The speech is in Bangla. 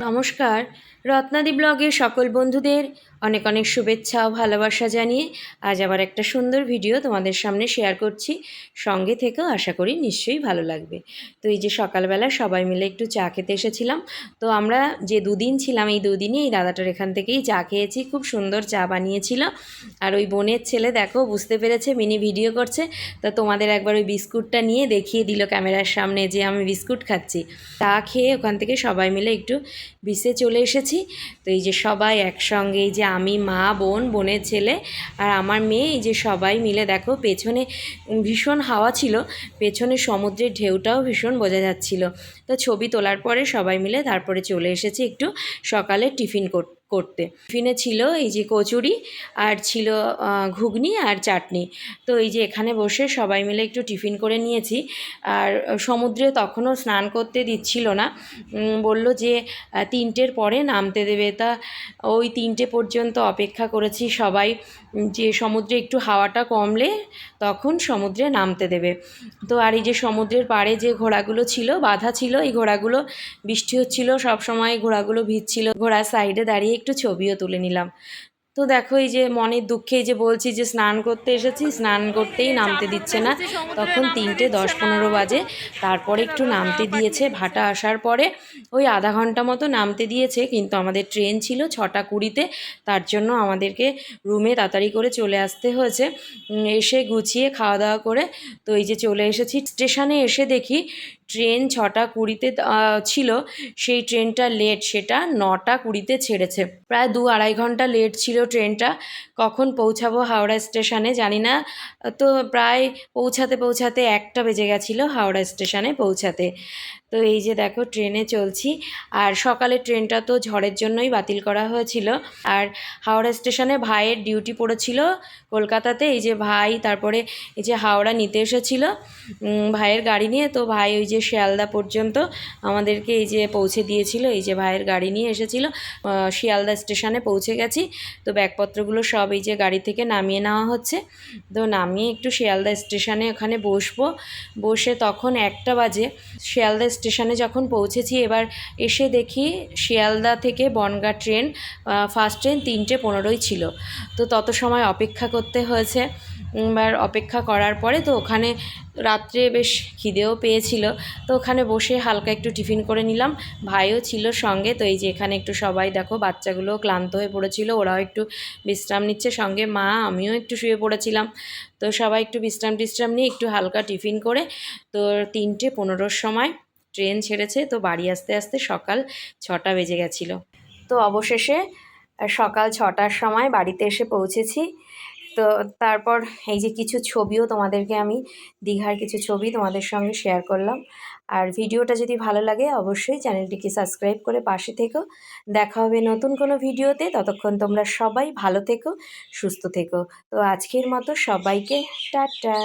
নমস্কার। রত্নাদি ব্লগের সকল বন্ধুদের অনেক অনেক শুভেচ্ছা ও ভালোবাসা জানিয়ে আজ আবার একটা সুন্দর ভিডিও তোমাদের সামনে শেয়ার করছি। সঙ্গে থেকেও আশা করি নিশ্চয়ই ভালো লাগবে। তো এই যে সকালবেলা সবাই মিলে একটু চা খেতে এসেছিলাম। তো আমরা যে দুদিন ছিলাম, এই দুদিনই এই দাদাটার এখান থেকেই চা খেয়েছি। খুব সুন্দর চা বানিয়েছিল। আর ওই বোনের ছেলে দেখো, বুঝতে পেরেছে মিনি ভিডিও করছে। তো তোমাদের একবার ওই বিস্কুটটা নিয়ে দেখিয়ে দিল ক্যামেরার সামনে যে আমি বিস্কুট খাচ্ছি। চা খেয়ে ওখান থেকে সবাই মিলে একটু বিসে চলে এসেছি। তো এই যে সবাই একসঙ্গে এই যে আমি, মা, বোন, বোনের ছেলে আর আমার মেয়ে, এই যে সবাই মিলে দেখো পেছনে ভীষণ হাওয়া ছিল, পেছনে সমুদ্রের ঢেউটাও ভীষণ বোঝা যাচ্ছিল। তো ছবি তোলার পরে সবাই মিলে তারপরে চলে এসেছি একটু সকালে টিফিন করতে। করতে। টিফিনে ছিল এই যে কচুরি, আর ছিল ঘুগনি আর চাটনি। তো এই যে এখানে বসে সবাই মিলে একটু টিফিন করে নিয়েছি। আর সমুদ্রে তখনও স্নান করতে দিচ্ছিল না। বলল যে তিনটের পরে নামতে দেবে। তা ওই তিনটে পর্যন্ত অপেক্ষা করেছি সবাই যে সমুদ্রে একটু হাওয়াটা কমলে তখন সমুদ্রে নামতে দেবে। তো আর এই যে সমুদ্রের পাড়ে যে ঘোড়াগুলো ছিল, বাধা ছিল, এই ঘোড়াগুলো বৃষ্টি হচ্ছিল সব সময় ঘোড়াগুলো ভিজছিল। ঘোড়ার সাইডে দাঁড়িয়ে একটু ছবিও তুলে নিলাম। তো দেখো এই যে মনের দুঃখে যে বলছি যে স্নান করতে এসেছি, স্নান করতেই নামতে দিচ্ছে না। তখন তিনটে দশ পনেরো বাজে, তারপরে একটু নামতে দিয়েছে। ভাটা আসার পরে ওই আধা ঘণ্টা মতো নামতে দিয়েছে, কিন্তু আমাদের ট্রেন ছিল ছটা কুড়িতে, তার জন্য আমাদেরকে রুমে তাড়াতাড়ি করে চলে আসতে হয়েছে। এসে গুছিয়ে খাওয়া দাওয়া করে তো এই যে চলে এসেছি। স্টেশনে এসে দেখি ট্রেন ছটা কুড়িতে ছিল, সেই ট্রেনটা লেট সেটা নটা কুড়িতে ছেড়েছে। প্রায় দু আড়াই ঘণ্টা লেট ছিল ট্রেনটা। কখন পৌঁছাবো হাওড়া স্টেশনে জানি না। তো প্রায় পৌঁছাতে পৌঁছাতে একটা বেজে গেছিল হাওড়া স্টেশনে পৌঁছাতে। তো এই যে দেখো ট্রেনে চলছি। আর সকালে ট্রেনটা তো ঝড়ের জন্যই বাতিল করা হয়েছিল। আর হাওড়া স্টেশনে ভাইয়ের ডিউটি পড়েছিল কলকাতাতে। এই যে ভাই, তারপরে এই যে হাওড়া নিতে এসেছিল ভাইয়ের গাড়ি নিয়ে। তো ভাই ওই যে শিয়ালদা পর্যন্ত আমাদেরকে এই যে পৌঁছে দিয়েছিল। এই যে ভাইয়ের গাড়ি নিয়ে এসেছিল। শিয়ালদা স্টেশনে পৌঁছে গেছি। তো ব্যাগপত্রগুলো সব এই যে গাড়ি থেকে নামিয়ে নেওয়া হচ্ছে। তো নামিয়ে একটু শিয়ালদা স্টেশনে ওখানে বসবো। বসে তখন একটা বাজে। শিয়ালদা স্টেশনে যখন পৌঁছেছি, এবার এসে দেখি শিয়ালদা থেকে বনগা ট্রেন ফার্স্ট ট্রেন তিনটে পনেরোই ছিল। তো তত সময় অপেক্ষা করতে হয়েছে। এবার অপেক্ষা করার পরে তো ওখানে রাত্রে বেশ খিদেও পেয়েছিল। তো ওখানে বসে হালকা একটু টিফিন করে নিলাম। ভাইও ছিল সঙ্গে, তো এই যে এখানে একটু সবাই দেখো বাচ্চাগুলো ক্লান্ত হয়ে পড়েছিল, ওরাও একটু বিশ্রাম নিচ্ছে। সঙ্গে মা, আমিও একটু শুয়ে পড়েছিলাম। তো সবাই একটু বিশ্রাম টিশ্রাম নিয়ে একটু হালকা টিফিন করে, তো তিনটে পনেরোর সময় ট্রেন ছেড়েছে, তো বাড়ি আসতে আসতে সকাল ছটা বেজে গেছিল। তো অবশেষে সকাল ছটার সময় বাড়িতে এসে পৌঁছেছি। তো তারপর এই যে কিছু ছবিও তোমাদেরকে আমি, দীঘার কিছু ছবি তোমাদের সঙ্গে শেয়ার করলাম। আর ভিডিওটা যদি ভালো লাগে অবশ্যই চ্যানেলটিকে সাবস্ক্রাইব করে পাশে থেকো। দেখা হবে নতুন কোনো ভিডিওতে। ততক্ষণ তোমরা সবাই ভালো থেকো, সুস্থ থেকো। তো আজকের মতো সবাইকে টাটা।